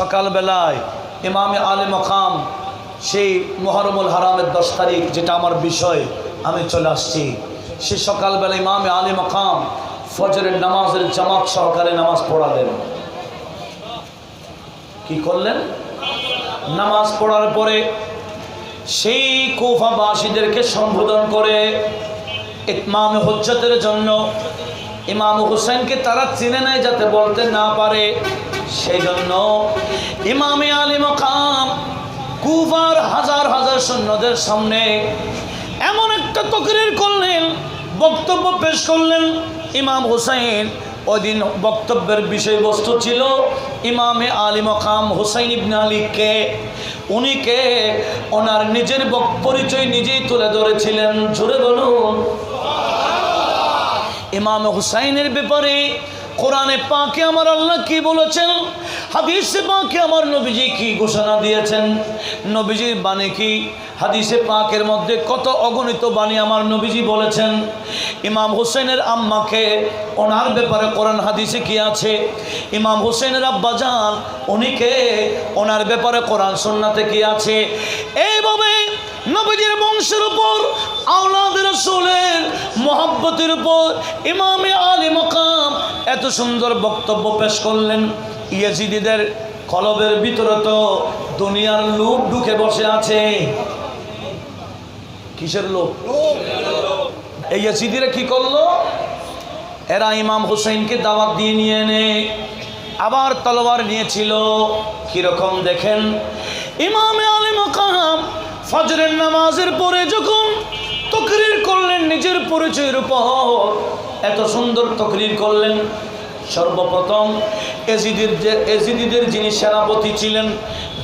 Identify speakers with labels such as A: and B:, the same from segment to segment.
A: সকালবেলায় ইমামে আলে মকাম, সেই মহরমুল হারামের দশ তারিখ, যেটা আমার বিষয়, আমি চলে আসছি। সে সকালবেলা ইমামে আলে মকাম ফজরের নামাজের জামাত সহকারে নামাজ পড়ালেন। কি করলেন? নামাজ পড়ার পরে সেই কোফাবাসীদেরকে সম্বোধন করে ইমাম হজ্জতের জন্য ইমাম হুসেনকে তারা চিনে নেয় যাতে বলতে না পারে। সেই জন্য ইমামে আলী মকাম কুফার হাজার হাজার সৈন্যদের সামনে এমন একটা তকরির করলেন, বক্তব্য পেশ করলেন। ইমাম হুসাইন ওই দিন বক্তব্যের বিষয়বস্তু ছিল ইমামে আলী মকাম হুসাইন ইবনে আলীকে, উনিকে ওনার নিজের পরিচয় নিজেই তুলে ধরেছিলেন। জুড়ে বলুন। ইমাম হুসাইনের ব্যাপারে কোরআনে পাকে আমার আল্লাহ কি বলেছেন? হাদিসে পাকে আমার নবীজি কি ঘোষণা দিয়েছেন? নবীজির বাণী কি? হাদিসে পাকের মধ্যে কত অগণিত বাণী আমার নবীজি বলেছেন? ইমাম হোসেনের আম্মাকে, ওনার ব্যাপারে কোরআন হাদিসে কি আছে? ইমাম হুসেনের আব্বাজান উনিকে, ওনার ব্যাপারে কোরআন সন্নাতে কি আছে? এইভাবে নবীজির বংশের উপর, আওলাদের সোলের মোহাব্বতের উপর, ইমামে আলী মকাম এত সুন্দর বক্তব্য পেশ করলেন ইয়েজিদিদের কলবের ভিতরে তো দুনিয়ার লোক ঢুকে বসে আছে। কিসের লোক এই ইয়াজিদিরা কি করল? এরা ইমাম হুসেনকে দাওয়াত দিয়ে নিয়ে এনে আবার তলোয়ার নিয়েছিল। কীরকম দেখেন? ইমামে আলী মকাম ফজরের নামাজের পরে যখন তকরির করলেন নিজের পরিচয়ের উপর এত সুন্দর তকরির করলেন। সর্বপ্রথম এজিদির এজিদিদের যিনি সেনাপতি ছিলেন,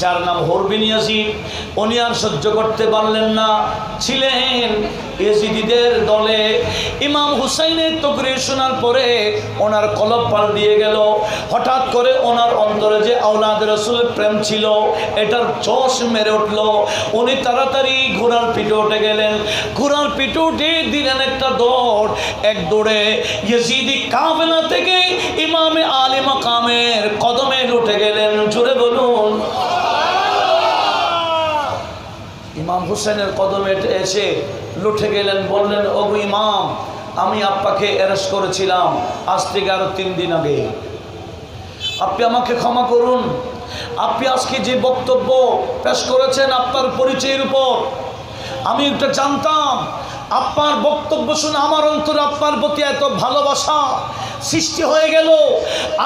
A: যার নাম হরবিন ইয়াজিদ, উনি আর সহ্য করতে পারলেন না। ছিলেন এজিদিদের দলে ইমাম হুসাইনের তকরির শোনার পরে ওনার কলব দিয়ে গেল। হঠাৎ করে ওনার অন্তরে যে আওলাদ রসুলের প্রেম ছিল, এটার চষ মেরে উঠল। উনি তাড়াতাড়ি ঘোড়ার পিঠে উঠে গেলেন। ঘোড়ার পিঠে উঠে দিলেন একটা দৌড়। এক দৌড়ে ইয়েজিদি কাফেলা থেকে ইমামে আলী মাকামের কদমে উঠে গেলেন। জুড়ে বলুন ইমাম হুসেনের কদমে এসে লুঠে গেলেন, বললেন, ওগু ইমাম, আমি আপনাকে অ্যারেস্ট করেছিলাম আজ থেকে আরও তিন দিন আগে। আপনি আমাকে ক্ষমা করুন। আপনি আজকে যে বক্তব্য পেশ করেছেন আপনার পরিচয়ের উপর, আমি একটা জানতাম। আপনার বক্তব্য শুনে আমার অন্তরে আপনার প্রতি এত ভালোবাসা সৃষ্টি হয়ে গেল।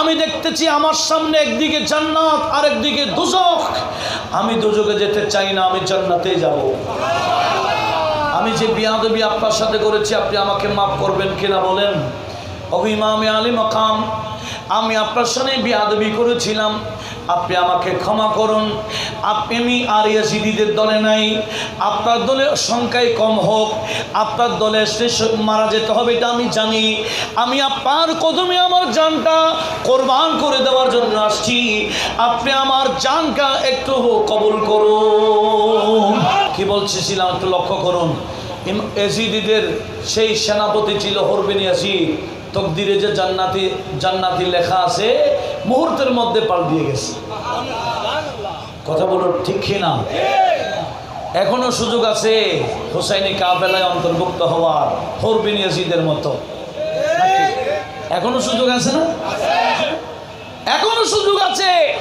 A: আমি দেখতেছি আমার সামনে একদিকে জান্নাত আর একদিকে দুজক। আমি দুজকে যেতে চাই না, আমি জান্নাতে যাব। আমি যে বিয়াদবি আপনার সাথে করেছি, আপনি আমাকে মাফ করবেন কিনা বলেন? অভিমামে আলী মকাম, আমি আপনার সাথে বিয়াদবি করেছিলাম। আপনি আমাকে ক্ষমা করুন। আপনি আর ইয়াজিদিদের দলে নাই। আপনার দলে সংখ্যায় কম হোক। আপনার দলে শেষ মারা যেতে হবে এটা আমি জানি। আমি আপনার কদমে আমার জানটা কোরবান করে দেওয়ার জন্য আসছি। আপনি আমার জানটা একটু কবুল করুন। কি বলছিলাম একটু লক্ষ্য করুন। এজিদিদের সেই সেনাপতি ছিল হরবেন ইয়াজিদ। তকদিরে যে জান্নাতি জান্নাতি লেখা আছে মুহূর্তের মধ্যে পাল দিয়ে গেছে। কথা বলো ঠিক না? এখনও সুযোগ আছে হুসাইনি কাফেলায় অন্তর্ভুক্ত হওয়ার, হরবিন ইয়াজিদের মতো। এখনও সুযোগ আছে না? এখনও সুযোগ আছে।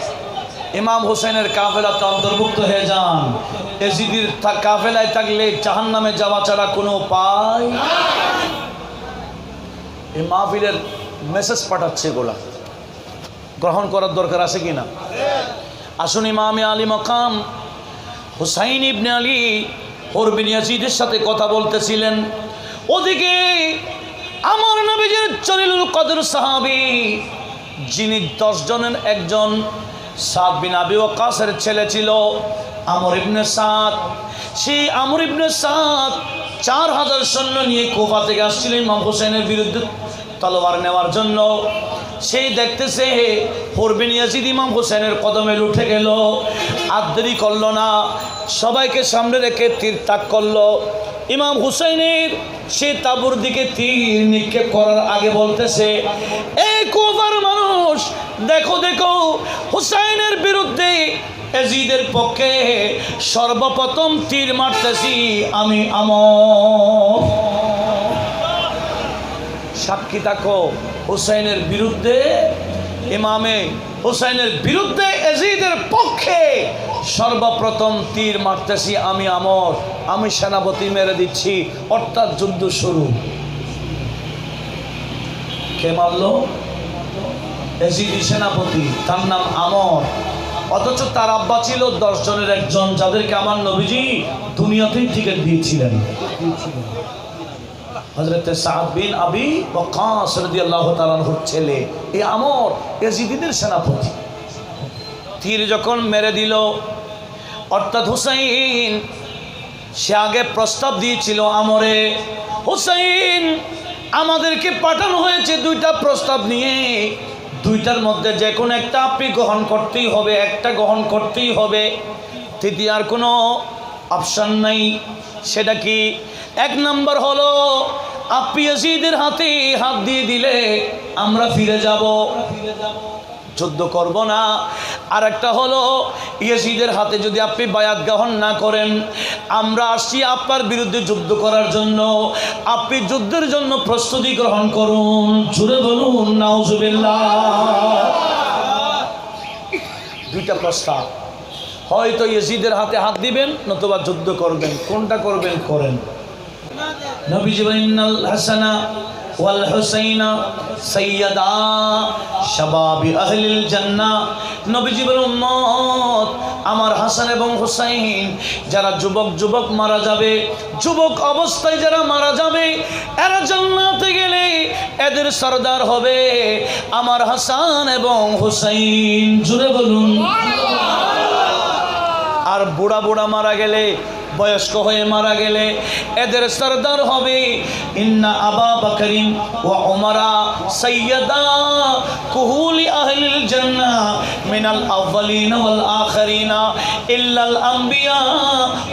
A: ইমাম হোসেনের কাফেলাতে অন্তর্ভুক্ত হয়ে যান। এজিদির থা- কাফেলায় থাকলে জাহান নামে যাওয়া ছাড়া কোনো উপায় এই মাহফিলের মেসেজ পাঠাচ্ছে এগুলা গ্রহণ করার দরকার আছে কি না? আসুন ইমামে আলী মকাম হুসাইন ইবনে আলী হরবিন ইয়াজিদের সাথে কথা বলতেছিলেন। ওদিকে আমার নবীজির চলিলুল কদর সাহাবি, যিনি দশ জনের একজন সাদ বিন আবি ওয়াক্কাসের ছেলে ছিল, আমর ইবনে সাদ। সেই আমর ইবনে সাদ চার হাজার সৈন্য নিয়ে কোফা থেকে আসছিলেন ইমাম হোসেনের বিরুদ্ধে তলোয়ার নেওয়ার জন্য। সেই দেখতেছে হরবিন ইয়াজিদ ইমাম হোসেনের কদমে উঠে গেল আর দেরি করল না, সবাইকে সামনে রেখে তীর তাক করল। ইমাম হুসাইনের সে তাবুর দিকে তীর নিক্ষেপ করার আগে বলতেছে এই মানুষ, দেখো দেখো, হুসাইনের বিরুদ্ধে এজিদের পক্ষে সর্বপ্রথম তীর মারতেছি আমি আমর। সাক্ষী থাকো হুসাইনের বিরুদ্ধে, ইমামে হুসাইনের বিরুদ্ধে এজিদের পক্ষে সর্বপ্রথম তীর মারতেছি আমি আমর, আমি সেনাপতি মেরে দিচ্ছি, অর্থাৎ যুদ্ধ শুরু। কে মারল? এজিদি সেনাপতি, তার নাম আমর। অথচ তার আব্বা ছিল দশ জনের একজন, যাদেরকে আমার নবীজি দুনিয়াতেই টিকিট দিয়েছিলেন। তীর যখন মেরে দিল, অর্থাৎ হুসাইন, সে আগে প্রস্তাব দিয়েছিল আমরে, হুসাইন, আমাদেরকে পাঠানো হয়েছে দুইটা প্রস্তাব নিয়ে। দুইটার মধ্যে যে কোনো একটা আপনি গ্রহণ করতেই হবে, একটা গ্রহণ করতেই হবে। তৃতীয় আর কোনো অপশান নাই। সেটা কি? এক নম্বর হলো, আপনি ইয়াজিদের হাতে হাত দিয়ে দিলে আমরা ফিরে যাব। যুদ্ধ করব না। আর একটা হলো ইয়াজিদের হাতে যদি আপনি বায়াত গ্রহণ না করেন, আমরা আসছি আপনার বিরুদ্ধে যুদ্ধ করার জন্য। আপনি যুদ্ধের জন্য প্রস্তুতি গ্রহণ করুন। জুড়ে বলুন, নাউজুবিল্লাহ। দুইটা প্রস্তাব। হয়তো ইয়াজিদের হাতে হাত দিবেন, নতুবা যুদ্ধ করবেন। কোনটা করবেন, করেন। আহলিল আমার হাসান এবং হুসাইন যারা যুবক যুবক মারা যাবে, যুবক অবস্থায় যারা মারা যাবে, এরা জান্নাতে গেলে এদের সর্দার হবে। আমার হাসান এবং হুসাইন, জুড়ে বলুন। আর বুড়া বুড়া মারা গেলে, বয়স্ক হয়ে মারা গেলে এদের সর্দার হবে। ইন্না আবা বকরিম ওয়া ওমরা সাইয়্যিদা কুহুলি আহলিল জান্নাহ মিনাল আউয়ালিন ওয়াল আখিরিনা ইল্লাল আম্বিয়া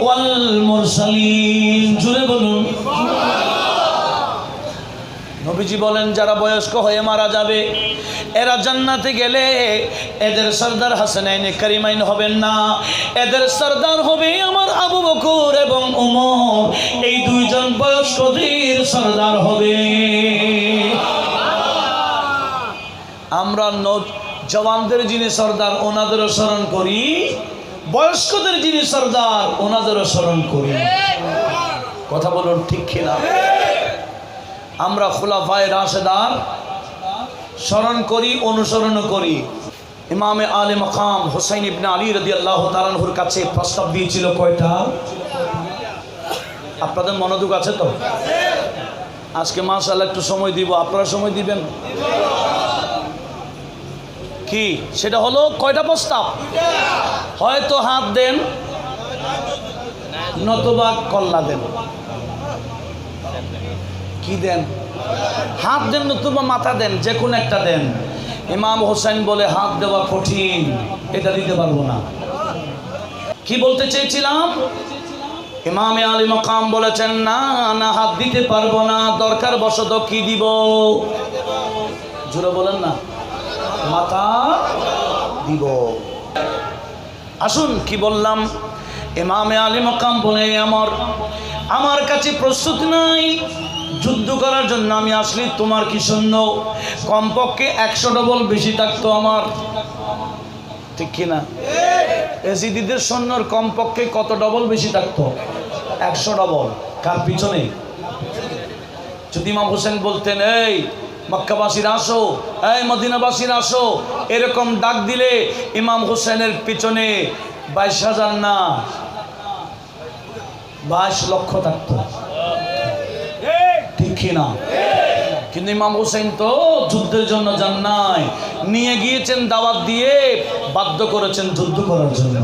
A: ওয়াল মুরসালিন জুড়ে বলুন নবীজি বলেন, যারা বয়স্ক হয়ে মারা যাবে, এরা জান্নাতে গেলে এদের সর্দার হাসানাইন কারিমাইন হবেন না। এদের সর্দার হবে আমার আবু বকুর এবং উমর। এই দুইজন বয়স্কদের সর্দার হবে। আমরা জওয়ানদের যিনি সর্দার, ওনাদেরও স্মরণ করি। বয়স্কদের যিনি সর্দার, ওনাদেরও স্মরণ করি। কথা বলুন ঠিক কিনা? আমরা খোলাফায় রাশেদার স্মরণ করি, অনুসরণ করি। ইমামে আলে মকাম হোসাইন ইবনে আলী রদি আল্লাহ তালানহুর কাছে প্রস্তাব দিয়েছিল কয়টা? আপনাদের মনোযোগ আছে তো? আজকে মাসাল্লাহ একটু সময় দিব, আপনারা সময় দিবেন? কি? সেটা হলো কয়টা প্রস্তাব? হয়তো হাত দেন, নতবা কল্লা দেন। কি দেন? হাত দেন নতুবা মাথা দেন যে কোনো একটা দেন। ইমাম হোসেন বলে, হাত দেওয়া কঠিন, এটা দিতে পারব না। কি বলতে চেয়েছিলাম? ইমামে আলী মকাম বলেছেন, না না, হাত দিতে পারব না, দরকার বশত কি দিব? জোরে বলেন না। মাথা দিব। আসুন, কি বললাম? ইমামে আলী মকাম বলে, আমার আমার কাছে প্রস্তুত নাই। যুদ্ধ করার জন্য আমি আসলে, তোমার কি শূন্য কমপক্ষে একশো ডবল বেশি থাকতো আমার। ঠিক কিনা? এসিদিদের সৈন্যর কমপক্ষে কত ডবল বেশি থাকতো? একশো ডবল কার পিছনে? যদি ইমাম হোসেন বলতেন, এই, মক্কাবাসীর আসো, এই, মদিনাবাসীর আসো। এরকম ডাক দিলে ইমাম হোসেনের পিছনে বাইশ হাজার না, বাইশ লক্ষ থাকতো। কিনা কিন্তু ইমাম হোসেন তো যুদ্ধের জন্য যান নাই। নিয়ে গিয়েছেন দাওয়াত দিয়ে, বাধ্য করেছেন যুদ্ধ করার জন্য।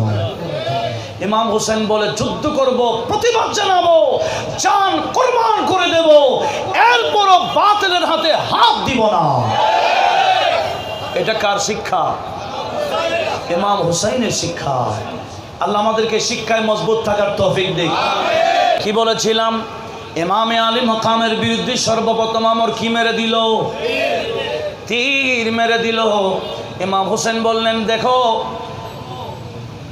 A: ইমাম হোসেন বলে, যুদ্ধ করব, প্রতিবাদ জানাব চান কোরবান করে দেব, এরপরও বাতিলের হাতে হাত দিব না। এটা কার শিক্ষা? ইমাম হুসাইনের শিক্ষা। আল্লাহ আমাদেরকে শিক্ষায় মজবুত থাকার তৌফিক দিক। কি বলেছিলাম? ইমামে আলী মকামের বিরুদ্ধে সর্বপ্রথম আমর কি মেরে দিল? তীর মেরে দিল। এমাম হোসেন বললেন, দেখো,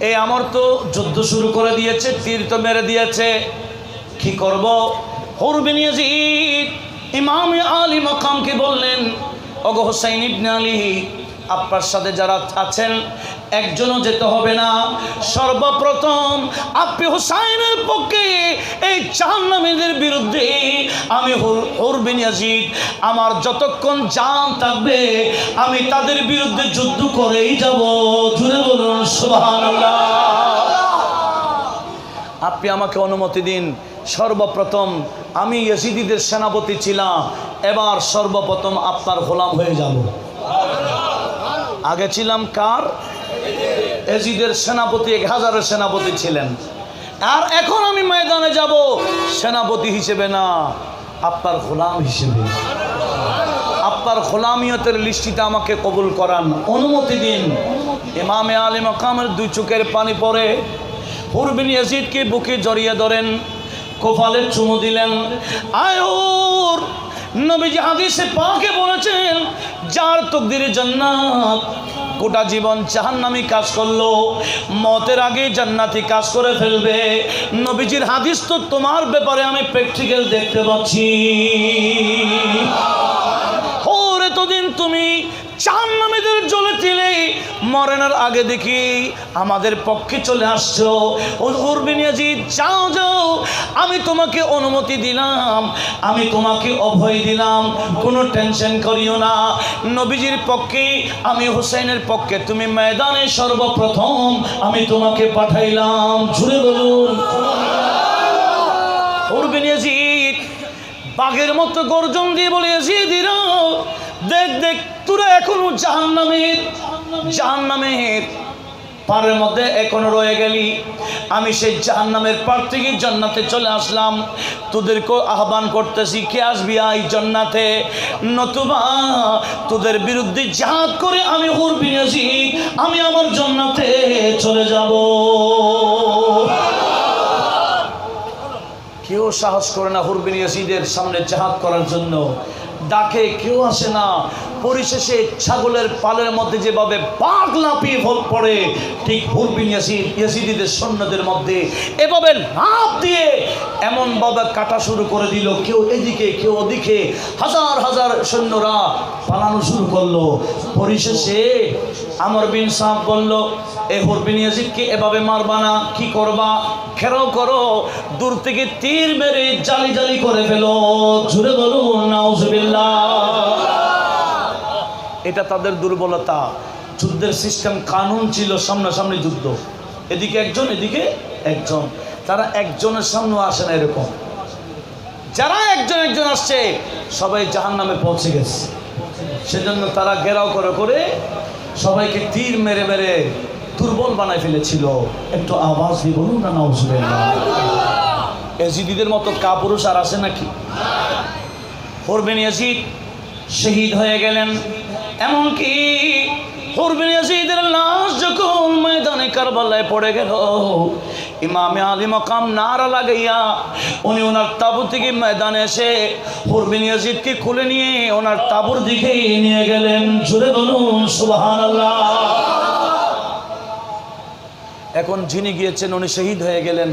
A: এই আমর তো যুদ্ধ শুরু করে দিয়েছে, তীর তো মেরে দিয়েছে। কি করব? হরবিন ইমাম আলী মকামকে বললেন অগ হোসাইন ইবনে আলী, আপনার সাথে যারা আছেন একজনও যেতে হবে না। সর্বপ্রথম আপনি হোসাইনের পক্ষে এই জাহান্নামীদের বিরুদ্ধে আমি হুর- হুরবিন ইয়াজিদ, আমার যতক্ষণ জান থাকবে, আমি তাদের বিরুদ্ধে যুদ্ধ করেই যাব। জুড়ে বলুন, সুবহানাল্লাহ। আপনি আমাকে অনুমতি দিন। সর্বপ্রথম আমি ইয়েজিদিদের সেনাপতি ছিলাম, এবার সর্বপ্রথম আপনার গোলাম হয়ে যাব। আগে ছিলাম কার? এজিদের সেনাপতি, এক হাজারের সেনাপতি ছিলেন। আর এখন আমি ময়দানে যাব, সেনাপতি হিসেবে না, আপনার গোলাম হিসেবে। আপনার গোলামিয়তের লিস্টিতে আমাকে কবুল করান। অনুমতি দিন। ইমামে আলী মকামের দুই চোখের পানি পড়ে। হুরবিন ইয়াজিদকে বুকে জড়িয়ে ধরেন কোফালে চুমু দিলেন, আয়ুর নবীজি হাদিসে পাকে বলেছেন, যার তকদিরে জান্নাত, গোটা জীবন জাহান্নামি কাজ করল, মতের আগে জান্নাতি কাজ করে ফেলবে। নবীজির হাদিস তো তোমার ব্যাপারে আমি প্র্যাকটিক্যাল দেখতে পাচ্ছি। ওর, এতদিন তুমি চার তিলে মরণের আগে দেখি আমাদের পক্ষে চলে আসছো। উর্বিনিয়াজি যাও যাও। আমি তোমাকে অনুমতি দিলাম, আমি তোমাকে অভয় দিলাম, কোনো টেনশন করিও না। নবীজির পক্ষে, আমি হুসাইনের পক্ষে, তুমি ময়দানে সর্বপ্রথম আমি তোমাকে পাঠাইলাম। জুড়ে বলুন। বাঘের মতো গর্জন দিয়ে বলে দেখ দেখ তোরা এখনও জাহান্নামের জাহান্নামের। পারের মধ্যে এখনও রয়ে গেলি। আমি সেই জাহান্নামের পার থেকে জান্নাতে চলে আসলাম। তোদেরকে আহ্বান করতেছি, কে আসবি আই জান্নাতে? নতুবা তোদের বিরুদ্ধে জাহাজ করে আমি হুরবি আমি আমার জন্নাতে চলে যাব। কেউ সাহস করে না হুরবিন ইয়াসিদের সামনে জাহাজ করার জন্য। ডাকে, কেউ আসে না। পরিশেষে ছাগলের পালের মধ্যে যেভাবে বাঘ লাপিয়ে ভোট পড়ে, ঠিক ইয়াসিদ ইয়াসিদিদের সৈন্যদের মধ্যে এভাবে লাভ দিয়ে এমনভাবে কাটা শুরু করে দিল। কেউ এদিকে, কেউ ওদিকে। হাজার হাজার সৈন্যরা পালানো শুরু করল। পরিশেষে আমর বিন সাহ বলল, এ হুরবিন ইয়াজিদকে এভাবে মারবা না? কি করবা? খেরাও করো, দূর থেকে তীর মেরে জালি জালি করে ফেলো। জুড়ে বলুন, নাউজুবিল্লাহ। এটা তাদের দুর্বলতা। যুদ্ধের সিস্টেম কানুন ছিল সামনাসামনি যুদ্ধ। এদিকে একজন এদিকে একজন। তারা একজনের সামনে আসে না এরকম। যারা একজন একজন আসছে, সবাই জাহান নামে পৌঁছে গেছে। সেজন্য তারা ঘেরাও করে করে সবাইকে তীর মেরে মেরে দুর্বল বানায় ফেলেছিল। একটু আওয়াজ দিয়ে বলুন না এজিদিদের মতো কাপুরুষ আর আছে নাকি? হরবেন এজিদ শহীদ হয়ে গেলেন। এমনকি হরবেন এজিদের লাশ যখন ময়দানে কারবালায় পড়ে গেল ইমামে আলী মকাম নারা লাগাইয়া উনি ওনার তাবু থেকে ময়দানে এসে হরবিন ইয়াজিদকে খুলে নিয়ে ওনার তাবুর দিকে নিয়ে গেলেন। জুড়ে বলুন, সুবহানাল্লাহ। এখন যিনি গিয়েছেন, উনি শহীদ হয়ে গেলেন।